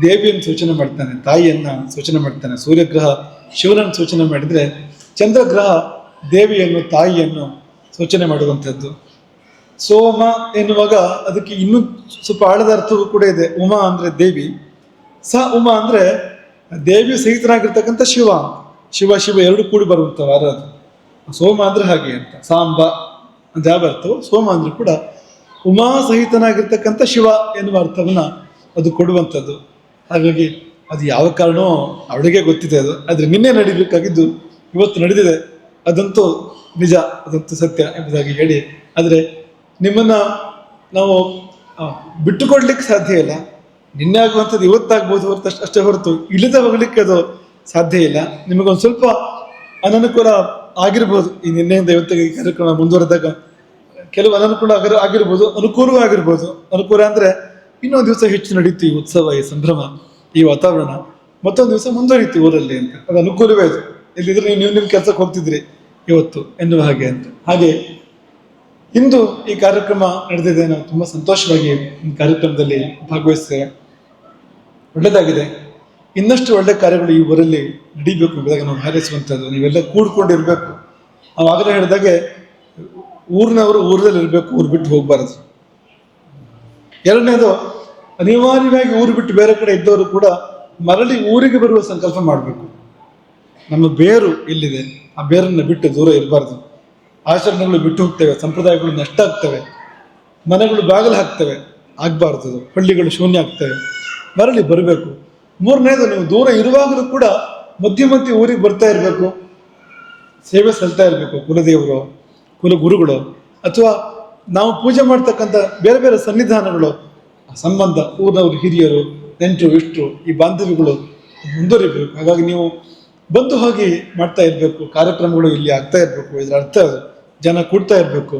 ದೇವಿಯನ್ನು ಸೂಚನೆ ಮಾಡ್ತಾನೆ, ತಾಯಿಯನ್ನ ಸೂಚನೆ ಮಾಡ್ತಾನೆ, ಸೂರ್ಯಗ್ರಹ ಶಿವನನ್ನು ಸೂಚನೆ ಮಾಡಿದರೆ ಚಂದ್ರಗ್ರಹ ದೇವಿಯನ್ನು, ತಾಯಿಯನ್ನು ಸೂಚನೆ ಮಾಡುವಂಥದ್ದು. ಸೋಮ ಎನ್ನುವಾಗ ಅದಕ್ಕೆ ಇನ್ನೂ ಸ್ವಲ್ಪ ಆಳದ ಅರ್ಥವೂ ಕೂಡ ಇದೆ. ಉಮಾ ಅಂದ್ರೆ ದೇವಿ. ಸ ಉಮಾ ಅಂದ್ರೆ ದೇವಿ ಸಹಿತನಾಗಿರ್ತಕ್ಕಂಥ ಶಿವ. ಶಿವ ಶಿವ ಎರಡು ಕೂಡಿ ಬರುವಂಥ ವಾರ ಅದು. ಸೋಮ ಅಂದರೆ ಹಾಗೆ ಅಂತ. ಸಾಂಬ ಅಂತ ಯಾವ ಅರ್ಥವು, ಸೋಮ ಅಂದ್ರೆ ಕೂಡ ಉಮಾ ಸಹಿತನಾಗಿರ್ತಕ್ಕಂಥ ಶಿವ ಎನ್ನುವ ಅರ್ಥವನ್ನ ಅದು ಕೊಡುವಂಥದ್ದು. ಹಾಗಾಗಿ ಅದು ಯಾವ ಕಾರಣವೋ ಅವಳಿಗೆ ಗೊತ್ತಿದೆ ಅದು. ಆದರೆ ನಿನ್ನೆ ನಡೀಬೇಕಾಗಿದ್ದು ಇವತ್ತು ನಡೆದಿದೆ. ಅದಂತೂ ನಿಜ, ಅದಂತೂ ಸತ್ಯ ಎಂಬುದಾಗಿ ಹೇಳಿ. ಆದರೆ ನಿಮ್ಮನ್ನು ನಾವು ಬಿಟ್ಟುಕೊಡ್ಲಿಕ್ಕೆ ಸಾಧ್ಯ ಇಲ್ಲ. ನಿನ್ನೆ ಆಗುವಂಥದ್ದು ಇವತ್ತಾಗ್ಬೋದು ಹೊರತು ಅಷ್ಟು, ಅಷ್ಟೇ ಹೊರತು ಇಳಿದ ಹೋಗ್ಲಿಕ್ಕೆ ಅದು ಸಾಧ್ಯ ಇಲ್ಲ. ನಿಮಗೊಂದು ಸ್ವಲ್ಪ ಅನನುಕೂಲ ಆಗಿರ್ಬೋದು. ಈ ನಿನ್ನೆಯಿಂದ ಇವತ್ತಿಗೆ ಕಾರ್ಯಕ್ರಮ ಮುಂದುವರೆದಾಗ ಕೆಲವು ಅನನುಕೂಲ ಆಗಿರ, ಆಗಿರ್ಬೋದು, ಅನುಕೂಲವೂ ಆಗಿರ್ಬೋದು. ಅನುಕೂಲ ಅಂದ್ರೆ ಇನ್ನೊಂದು ದಿವಸ ಹೆಚ್ಚು ನಡೀತು ಈ ಉತ್ಸವ, ಈ ಸಂಭ್ರಮ, ಈ ವಾತಾವರಣ. ಮತ್ತೊಂದು ದಿವಸ ಮುಂದುವರಿತು ಊರಲ್ಲಿ ಅಂತ. ಅದು ಅನುಕೂಲವೇ ಅದು. ಇಲ್ಲಿದ್ರೆ ನೀವು ನೀವು ನಿಮ್ಮ ಕೆಲಸಕ್ಕೆ ಹೋಗ್ತಿದ್ರಿ ಇವತ್ತು ಎನ್ನುವ ಹಾಗೆ ಅಂತ. ಹಾಗೆ ಇಂದು ಈ ಕಾರ್ಯಕ್ರಮ ನಡೆದಿದೆ ನಾವು ತುಂಬಾ ಸಂತೋಷವಾಗಿ ಈ ಕಾರ್ಯಕ್ರಮದಲ್ಲಿ ಭಾಗವಹಿಸ್ತೇವೆ. ಒಳ್ಳೆಯದಾಗಿದೆ ಇನ್ನಷ್ಟು ಒಳ್ಳೆ ಕಾರ್ಯಗಳು ಈ ಊರಲ್ಲಿ ನಡೀಬೇಕು ಎಂಬುದಾಗಿ ನಾವು ಹಾರೈಸುವಂಥದ್ದು. ನೀವೆಲ್ಲ ಕೂಡ್ಕೊಂಡಿರಬೇಕು. ನಾವು ಆಗಲೇ ಹೇಳಿದಾಗೆ ಊರಿನವರು ಊರದಲ್ಲಿ ಇರಬೇಕು ಊರು ಬಿಟ್ಟು ಹೋಗ್ಬಾರದು. ಎರಡನೇದು, ಅನಿವಾರ್ಯವಾಗಿ ಊರು ಬಿಟ್ಟು ಬೇರೆ ಕಡೆ ಇದ್ದವರು ಕೂಡ ಮರಳಿ ಊರಿಗೆ ಬರುವ ಸಂಕಲ್ಪ ಮಾಡಬೇಕು. ನಮ್ಮ ಬೇರು ಇಲ್ಲಿದೆ. ಆ ಬೇರನ್ನು ಬಿಟ್ಟು ದೂರ ಇರಬಾರ್ದು. ಆಚರಣೆಗಳು ಬಿಟ್ಟು ಹೋಗ್ತವೆ, ಸಂಪ್ರದಾಯಗಳು ನಷ್ಟ ಆಗ್ತವೆ, ಮನೆಗಳು ಬಾಗಿಲು ಹಾಕ್ತವೆ, ಆಗಬಾರ್ದು. ಹಳ್ಳಿಗಳು ಶೂನ್ಯ ಆಗ್ತವೆ. ಮರಳಿ ಬರಬೇಕು. ಮೂರನೇದು, ನೀವು ದೂರ ಇರುವಾಗಲೂ ಕೂಡ ಮಧ್ಯ ಮಧ್ಯೆ ಊರಿಗೆ ಬರ್ತಾ ಇರಬೇಕು. ಸೇವೆ ಸಲ್ತಾ ಇರಬೇಕು. ಕುಲದೇವರು, ಕುಲಗುರುಗಳು, ಅಥವಾ ನಾವು ಪೂಜೆ ಮಾಡ್ತಕ್ಕಂಥ ಬೇರೆ ಬೇರೆ ಸನ್ನಿಧಾನಗಳು ಆ ಸಂಬಂಧ, ಊರಿನವರು, ಹಿರಿಯರು, ನೆಂಟರು, ಇಷ್ಟರು, ಈ ಬಾಂಧವ್ಯಗಳು ಮುಂದುವರಿಬೇಕು. ಹಾಗಾಗಿ ನೀವು ಬಂದು ಹೋಗಿ ಮಾಡ್ತಾ ಇರಬೇಕು. ಕಾರ್ಯಕ್ರಮಗಳು ಇಲ್ಲಿ ಆಗ್ತಾ ಇರಬೇಕು. ಇದರ ಅರ್ಥ ಜನ ಕೂಡ್ತಾ ಇರಬೇಕು.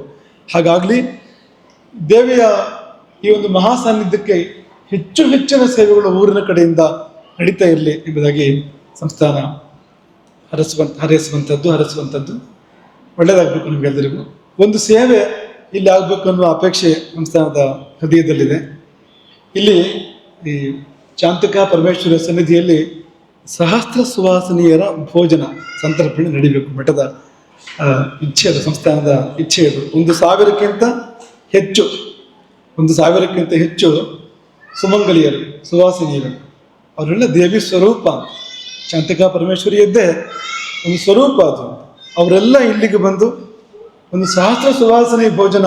ಹಾಗಾಗಲಿ ದೇವಿಯ ಈ ಒಂದು ಮಹಾ ಸಾನ್ನಿಧ್ಯಕ್ಕೆ ಹೆಚ್ಚು ಹೆಚ್ಚಿನ ಸೇವೆಗಳು ಊರಿನ ಕಡೆಯಿಂದ ನಡೀತಾ ಇರಲಿ ಎಂಬುದಾಗಿ ಸಂಸ್ಥಾನ ಹರಸುವಂತ ಹರಿಸುವಂಥದ್ದು ಹರಸುವಂಥದ್ದು ಒಳ್ಳೆಯದಾಗಬೇಕು ನಿಮಗೆಲ್ಲರಿಗೂ ಒಂದು ಸೇವೆ ಇಲ್ಲಿ ಆಗಬೇಕು ಅನ್ನುವ ಅಪೇಕ್ಷೆ ಸಂಸ್ಥಾನದ ಹೃದಯದಲ್ಲಿದೆ. ಇಲ್ಲಿ ಈ ಚಾಂತಕ ಪರಮೇಶ್ವರ ಸನ್ನಿಧಿಯಲ್ಲಿ ಸಹಸ್ರ ಸುವಾಸನೀಯರ ಭೋಜನ ಸಂತರ್ಪಣೆ ನಡೀಬೇಕು ಮಠದ ಇಚ್ಛೆ ಅದು, ಸಂಸ್ಥಾನದ ಇಚ್ಛೆ ಅದು. ಒಂದು ಸಾವಿರಕ್ಕಿಂತ ಹೆಚ್ಚು, ಒಂದು ಸಾವಿರಕ್ಕಿಂತ ಹೆಚ್ಚು ಸುಮಂಗಲಿಯರು, ಸುವಾಸನೀಯರು, ಅವರೆಲ್ಲ ದೇವಿ ಸ್ವರೂಪ. ಚಾಂತಕ ಪರಮೇಶ್ವರಿಯದ್ದೇ ಒಂದು ಸ್ವರೂಪ ಅದು. ಅವರೆಲ್ಲ ಇಲ್ಲಿಗೆ ಬಂದು ಒಂದು ಸಹಸ್ರ ಸುವಾಸನೆ ಭೋಜನ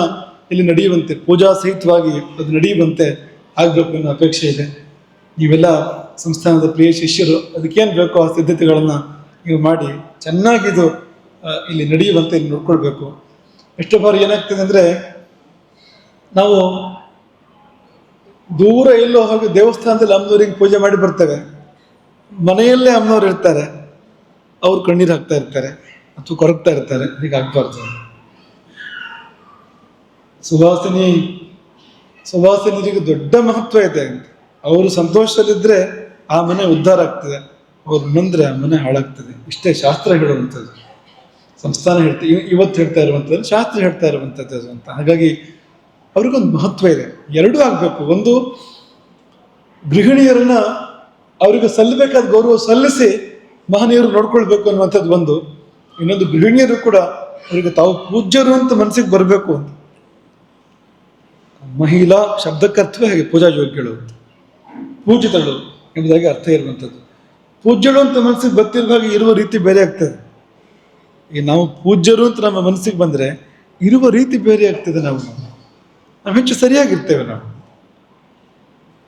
ಇಲ್ಲಿ ನಡೆಯುವಂತೆ, ಪೂಜಾ ಸಹಿತವಾಗಿ ಅದು ನಡೆಯುವಂತೆ ಆಗಬೇಕು ಅನ್ನೋ ಅಪೇಕ್ಷೆ ಇದೆ. ನೀವೆಲ್ಲ ಸಂಸ್ಥಾನದ ಪ್ರಿಯ ಶಿಷ್ಯರು, ಅದಕ್ಕೇನು ಬೇಕೋ ಆ ಸಿದ್ಧತೆಗಳನ್ನು ನೀವು ಮಾಡಿ ಚೆನ್ನಾಗಿದು ಇಲ್ಲಿ ನಡೆಯುವಂತೆ ಇಲ್ಲಿ ನೋಡ್ಕೊಳ್ಬೇಕು. ಎಷ್ಟೋ ಬಾರಿ ಏನಾಗ್ತದೆ ಅಂದರೆ, ನಾವು ದೂರ ಎಲ್ಲೋ ಹೋಗಿ ದೇವಸ್ಥಾನದಲ್ಲಿ ಅಮ್ಮನವರಿಗೆ ಪೂಜೆ ಮಾಡಿ ಬರ್ತೇವೆ. ಮನೆಯಲ್ಲೇ ಅಮ್ಮನವ್ರು ಇರ್ತಾರೆ. ಅವ್ರು ಕಣ್ಣೀರು ಹಾಕ್ತಾ ಇರ್ತಾರೆ. ಅಥವಾ ಕೊರಗ್ತಾ ಇರ್ತಾರೆ. ಹೀಗಾಗ್ಬಾರ್ದು. ಸುವಾಸಿನಿ ಸುವಾಸಿನಿಯರಿಗೆ ದೊಡ್ಡ ಮಹತ್ವ ಇದೆ ಅವರು ಸಂತೋಷದಲ್ಲಿದ್ದರೆ ಆ ಮನೆ ಉದ್ಧಾರ ಆಗ್ತದೆ. ಅವ್ರು ಮುಂದ್ರೆ ಆ ಮನೆ ಹಾಳಾಗ್ತದೆ. ಇಷ್ಟೇ ಶಾಸ್ತ್ರ ಹೇಳುವಂಥದ್ದು. ಸಂಸ್ಥಾನ ಹೇಳ್ತಾ, ಇವ- ಇವತ್ತು ಹೇಳ್ತಾ ಇರುವಂಥದ್ದು, ಶಾಸ್ತ್ರ ಹೇಳ್ತಾ ಇರುವಂಥದ್ದು ಅಂತ. ಹಾಗಾಗಿ ಅವ್ರಿಗೊಂದು ಮಹತ್ವ ಇದೆ. ಎರಡೂ ಆಗಬೇಕು. ಒಂದು, ಗೃಹಿಣಿಯರನ್ನ ಅವರಿಗೆ ಸಲ್ಲಬೇಕಾದ ಗೌರವ ಸಲ್ಲಿಸಿ ಮಹನೀಯರು ನೋಡ್ಕೊಳ್ಬೇಕು ಅನ್ನುವಂಥದ್ದು ಒಂದು. ಇನ್ನೊಂದು ಗೃಹಿಣಿಯರು ಕೂಡ ಅವರಿಗೆ ತಾವು ಪೂಜ್ಯರು ಅಂತ ಮನಸ್ಸಿಗೆ ಬರಬೇಕು ಅಂತ. ಮಹಿಳಾ ಶಬ್ದಕ್ಕೆ ಅರ್ಥವೇ ಹಾಗೆ ಪೂಜಾ ಯೋಗ್ಯಳು ಪೂಜಿತಳು ಎಂಬುದಾಗಿ ಅರ್ಥ ಇರುವಂಥದ್ದು. ಪೂಜ್ಯಳು ಅಂತ ಮನಸ್ಸಿಗೆ ಗೊತ್ತಿರುವಾಗ ಇರುವ ರೀತಿ ಬೇರೆ ಆಗ್ತದೆ. ಈಗ ನಾವು ಪೂಜ್ಯರು ಅಂತ ನಮ್ಮ ಮನಸ್ಸಿಗೆ ಬಂದ್ರೆ ಇರುವ ರೀತಿ ಬೇರೆ ಆಗ್ತದೆ ನಾವು. ನಾವು ಹೆಚ್ಚು ಸರಿಯಾಗಿರ್ತೇವೆ ನಾವು.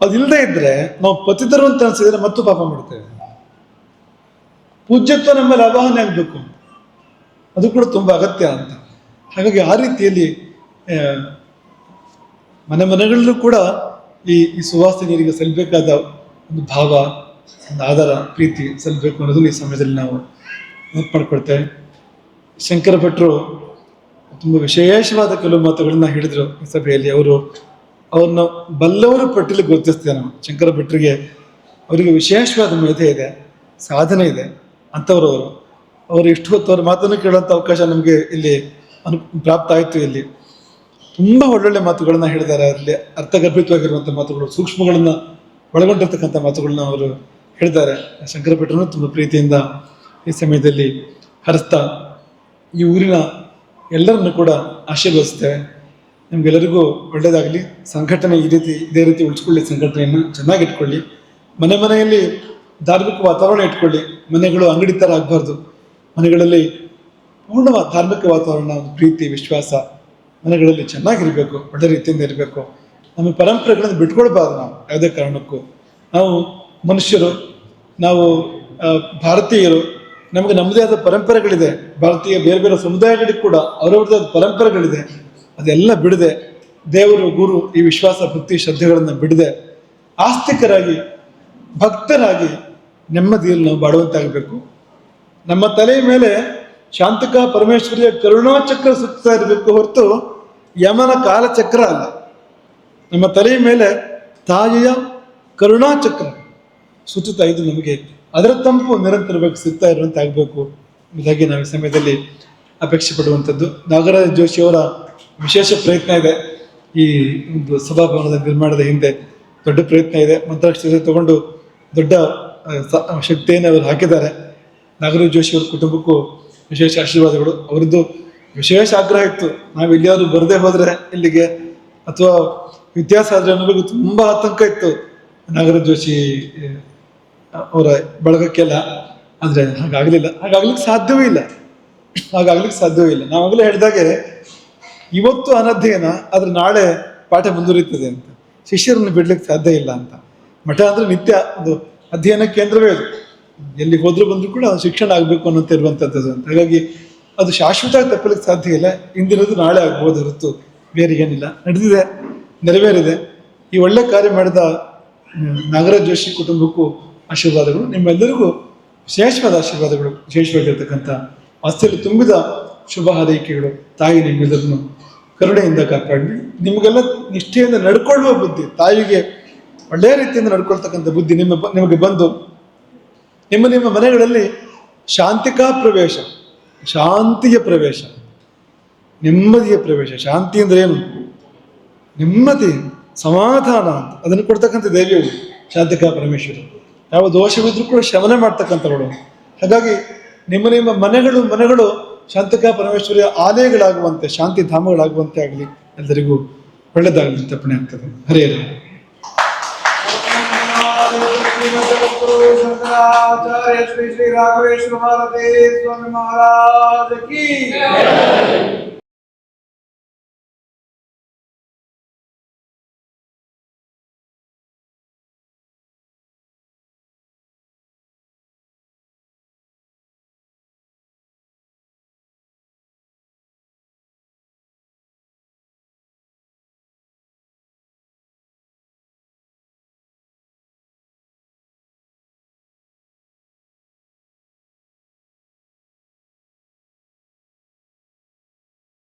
ಅದಿಲ್ಲದೆ ಇದ್ರೆ ನಾವು ಪತಿತರು ಅಂತ ಅನ್ಸಿದ್ರೆ ಮತ್ತು ಪಾಪ ಮಾಡ್ತೇವೆ. ಪೂಜ್ಯತ್ವ ನಮ್ಮಲ್ಲಿ ಆವಾಹನೆ ಆಗಬೇಕು. ಅದು ಕೂಡ ತುಂಬ ಅಗತ್ಯ ಅಂತ. ಹಾಗಾಗಿ ಆ ರೀತಿಯಲ್ಲಿ ಮನೆ ಮನೆಗಳಲ್ಲೂ ಕೂಡ ಈ ಈ ಸುವಾಸನೆಯರಿಗೆ ಸಲ್ಲಬೇಕಾದ ಒಂದು ಭಾವ, ಒಂದು ಆಧಾರ ಪ್ರೀತಿ ಸಲ್ಲಬೇಕು ಅನ್ನೋದನ್ನು ಈ ಸಮಯದಲ್ಲಿ ನಾವು ನೆನಪು ಮಾಡ್ಕೊಳ್ತೇವೆ. ಶಂಕರ ಭಟ್ರು ತುಂಬ ವಿಶೇಷವಾದ ಕೆಲವು ಮಾತುಗಳನ್ನ ಹೇಳಿದರು ಈ ಸಭೆಯಲ್ಲಿ. ಅವರು ಅವ್ರನ್ನ ಬಲ್ಲವರು ಪಟ್ಟಿಲಿ ಗುರುತಿಸ್ತೇವೆ ನಾವು. ಶಂಕರ ಭಟ್ರಿಗೆ ಅವರಿಗೆ ವಿಶೇಷವಾದ ಮೇಧೆ ಇದೆ, ಸಾಧನೆ ಇದೆ ಅಂಥವ್ರು ಅವರು. ಅವರು ಇಷ್ಟು ಹೊತ್ತು ಅವ್ರ ಮಾತನ್ನು ಕೇಳುವಂಥ ಅವಕಾಶ ನಮಗೆ ಇಲ್ಲಿ ಅನು, ಪ್ರಾಪ್ತ ಆಯಿತು ಇಲ್ಲಿ. ತುಂಬ ಒಳ್ಳೊಳ್ಳೆ ಮಾತುಗಳನ್ನ ಹೇಳಿದ್ದಾರೆ. ಅದರಲ್ಲಿ ಅರ್ಥಗರ್ಭಿತವಾಗಿರುವಂಥ ಮಾತುಗಳು, ಸೂಕ್ಷ್ಮಗಳನ್ನು ಒಳಗೊಂಡಿರ್ತಕ್ಕಂಥ ಮಾತುಗಳನ್ನ ಅವರು ಹೇಳಿದ್ದಾರೆ. ಶಂಕರ ಭಟ್ರನ್ನು ತುಂಬ ಪ್ರೀತಿಯಿಂದ ಈ ಸಮಯದಲ್ಲಿ ಹರಿಸ್ತಾ ಈ ಊರಿನ ಎಲ್ಲರನ್ನು ಕೂಡ ಆಶೀರ್ವದಿಸ್ತೇವೆ ನಿಮ್ಗೆಲ್ಲರಿಗೂ ಒಳ್ಳೆಯದಾಗಲಿ ಸಂಘಟನೆ ಈ ರೀತಿ, ಇದೇ ರೀತಿ ಉಳಿಸ್ಕೊಳ್ಳಿ. ಸಂಘಟನೆಯನ್ನು ಚೆನ್ನಾಗಿ ಇಟ್ಕೊಳ್ಳಿ ಮನೆ ಮನೆಯಲ್ಲಿ ಧಾರ್ಮಿಕ ವಾತಾವರಣ ಇಟ್ಕೊಳ್ಳಿ. ಮನೆಗಳು ಅಂಗಡಿ ಥರ ಆಗಬಾರ್ದು. ಮನೆಗಳಲ್ಲಿ ಪೂರ್ಣ ಧಾರ್ಮಿಕ ವಾತಾವರಣ ಒಂದು ಪ್ರೀತಿ, ವಿಶ್ವಾಸ ಮನೆಗಳಲ್ಲಿ ಚೆನ್ನಾಗಿರಬೇಕು, ಒಳ್ಳೆ ರೀತಿಯಿಂದ ಇರಬೇಕು. ನಮ್ಮ ಪರಂಪರೆಗಳನ್ನು ಬಿಟ್ಕೊಳ್ಬಾರ್ದು ನಾವು ಯಾವುದೇ ಕಾರಣಕ್ಕೂ. ನಾವು ಮನುಷ್ಯರು, ನಾವು ಭಾರತೀಯರು, ನಮಗೆ ನಮ್ಮದೇ ಆದ ಪರಂಪರೆಗಳಿದೆ. ಭಾರತೀಯ ಬೇರೆ ಬೇರೆ ಸಮುದಾಯಗಳಿಗೆ ಕೂಡ ಅವರವ್ರದ್ದೇ ಆದ ಪರಂಪರೆಗಳಿದೆ. ಅದೆಲ್ಲ ಬಿಡದೆ ದೇವರು, ಗುರು ಈ ವಿಶ್ವಾಸ, ಭಕ್ತಿ, ಶ್ರದ್ಧೆಗಳನ್ನು ಬಿಡದೆ ಆಸ್ತಿಕರಾಗಿ, ಭಕ್ತರಾಗಿ ನೆಮ್ಮದಿಯಲ್ಲಿ ನಾವು ಬಾಡುವಂತಾಗಬೇಕು ನಮ್ಮ ತಲೆಯ ಮೇಲೆ ಶಾಂತಕ ಪರಮೇಶ್ವರಿಯ ಕರುಣಾಚಕ್ರ ಸುತ್ತಾ ಇರಬೇಕು ಹೊರತು ಯಮನ ಕಾಲಚಕ್ರ ಅಲ್ಲ. ನಮ್ಮ ತಲೆಯ ಮೇಲೆ ತಾಯಿಯ ಕರುಣಾಚಕ್ರ ಸುತ್ತುತ್ತಾ ಇದು ನಮಗೆ ಅದರ ತಂಪು ನಿರಂತರವಾಗಿ ಸಿಗ್ತಾ ಇರುವಂತೆ ಆಗಬೇಕು ಇದಾಗಿ ನಾವು ಈ ಸಮಯದಲ್ಲಿ ಅಪೇಕ್ಷೆ ಪಡುವಂಥದ್ದು. ನಾಗರಾಜ ಜೋಶಿಯವರ ವಿಶೇಷ ಪ್ರಯತ್ನ ಇದೆ. ಈ ಒಂದು ಸಭಾಭವನದ ನಿರ್ಮಾಣದ ಹಿಂದೆ ದೊಡ್ಡ ಪ್ರಯತ್ನ ಇದೆ. ಮಂತ್ರಾಕ್ಷರ ತಗೊಂಡು ದೊಡ್ಡ ಶಕ್ತಿಯನ್ನು ಅವರು ಹಾಕಿದ್ದಾರೆ. ನಾಗರಾಜ ಜೋಶಿ ಅವರ ಕುಟುಂಬಕ್ಕೂ ವಿಶೇಷ ಆಶೀರ್ವಾದಗಳು. ಅವರದ್ದು ವಿಶೇಷ ಆಗ್ರಹ ಇತ್ತು. ನಾವು ಎಲ್ಲಿಯಾದ್ರೂ ಬರದೇ ಹೋದ್ರೆ ಇಲ್ಲಿಗೆ. ಅಥವಾ ವ್ಯತ್ಯಾಸ ಆದರೆ ನಮಗೂ ತುಂಬಾ ಆತಂಕ ಇತ್ತು. ನಾಗರ ಜೋಶಿ ಅವರ ಬಳಗಕ್ಕೆಲ್ಲ. ಆದ್ರೆ ಹಾಗಾಗ್ಲಿಲ್ಲ. ಹಾಗಾಗ್ಲಿಕ್ಕೆ ಸಾಧ್ಯವೂ ಇಲ್ಲ. ಹಾಗಾಗ್ಲಿಕ್ಕೆ ಸಾಧ್ಯವೂ ಇಲ್ಲ. ನಾವಾಗಲೇ ಹೇಳಿದಾಗೆ ಇವತ್ತು ಅನಧ್ಯಯನ, ಆದ್ರೆ ನಾಳೆ ಪಾಠ ಮುಂದುವರಿತದೆ ಅಂತ. ಶಿಷ್ಯರನ್ನು ಬಿಡ್ಲಿಕ್ಕೆ ಸಾಧ್ಯ ಇಲ್ಲ ಅಂತ. ಮಠ ಅಂದ್ರೆ ನಿತ್ಯ ಒಂದು ಅಧ್ಯಯನ ಕೇಂದ್ರವೇ ಅದು. ಎಲ್ಲಿ ಹೋದ್ರು ಬಂದ್ರು ಕೂಡ ಅದು ಶಿಕ್ಷಣ ಆಗಬೇಕು ಅನ್ನೋಂತ ಇರುವಂಥದ್ದು ಅಂತ. ಹಾಗಾಗಿ ಅದು ಶಾಶ್ವತವಾಗಿ ತಪ್ಪಲಿಕ್ಕೆ ಸಾಧ್ಯ ಇಲ್ಲ. ಇಂದಿನದು ನಾಳೆ ಆಗ್ಬೋದು ಹೊರತು ಬೇರೆ ಏನಿಲ್ಲ. ನಡೆದಿದೆ, ನೆರವೇರಿದೆ. ಈ ಒಳ್ಳೆ ಕಾರ್ಯ ಮಾಡಿದ ನಾಗರಾಜ್ ಜೋಶಿ ಕುಟುಂಬಕ್ಕೂ ಆಶೀರ್ವಾದಗಳು, ನಿಮ್ಮೆಲ್ಲರಿಗೂ ವಿಶೇಷವಾದ ಆಶೀರ್ವಾದಗಳು, ವಿಶೇಷವಾಗಿರ್ತಕ್ಕಂಥ ಆಸ್ತಿಯಲ್ಲಿ ತುಂಬಿದ ಶುಭ ಹಾರೈಕೆಗಳು. ತಾಯಿ ನಿಮ್ಮೆಲ್ಲರನ್ನು ಕರುಣೆಯಿಂದ ಕಾಪಾಡಲಿ ನಿಮಗೆಲ್ಲ ನಿಷ್ಠೆಯಿಂದ ನಡ್ಕೊಳ್ಳುವ ಬುದ್ಧಿ, ತಾಯಿಗೆ ಒಳ್ಳೆಯ ರೀತಿಯಿಂದ ನಡ್ಕೊಳ್ತಕ್ಕಂಥ ಬುದ್ಧಿ ನಿಮ್ಮ ನಿಮಗೆ ಬಂದು ನಿಮ್ಮ ನಿಮ್ಮ ಮನೆಗಳಲ್ಲಿ ಶಾಂತಿಕಾ ಪ್ರವೇಶ. ಶಾಂತಿಯ ಪ್ರವೇಶ, ನೆಮ್ಮದಿಯ ಪ್ರವೇಶ. ಶಾಂತಿ ಅಂದ್ರೆ ಏನು? ನೆಮ್ಮದಿ, ಸಮಾಧಾನ ಅಂತ. ಅದನ್ನು ಕೊಡ್ತಕ್ಕಂಥ ದೇವಿಯವರು ಶಾಂತಿಕಾ ಪರಮೇಶ್ವರಿ. ಯಾವ ದೋಷವಿದ್ರೂ ಕೂಡ ಶಮನ ಮಾಡ್ತಕ್ಕಂಥವಳು ಹಾಗಾಗಿ ನಿಮ್ಮ ನಿಮ್ಮ ಮನೆಗಳು ಮನೆಗಳು ಶಾಂತಿಕಾ ಪರಮೇಶ್ವರಿಯ ಆಲಯಗಳಾಗುವಂತೆ, ಶಾಂತಿ ಧಾಮಗಳಾಗುವಂತೆ ಆಗಲಿ ಎಲ್ಲರಿಗೂ ಒಳ್ಳೆಯದಾಗಲಿ ತಪ್ಪಣೆ ಆಗ್ತದೆ. ಹರೇ. શંકરાચાર્ય શ્રી શ્રી રાઘવેશ્વર ભારતી સ્વામી મહારાજ કી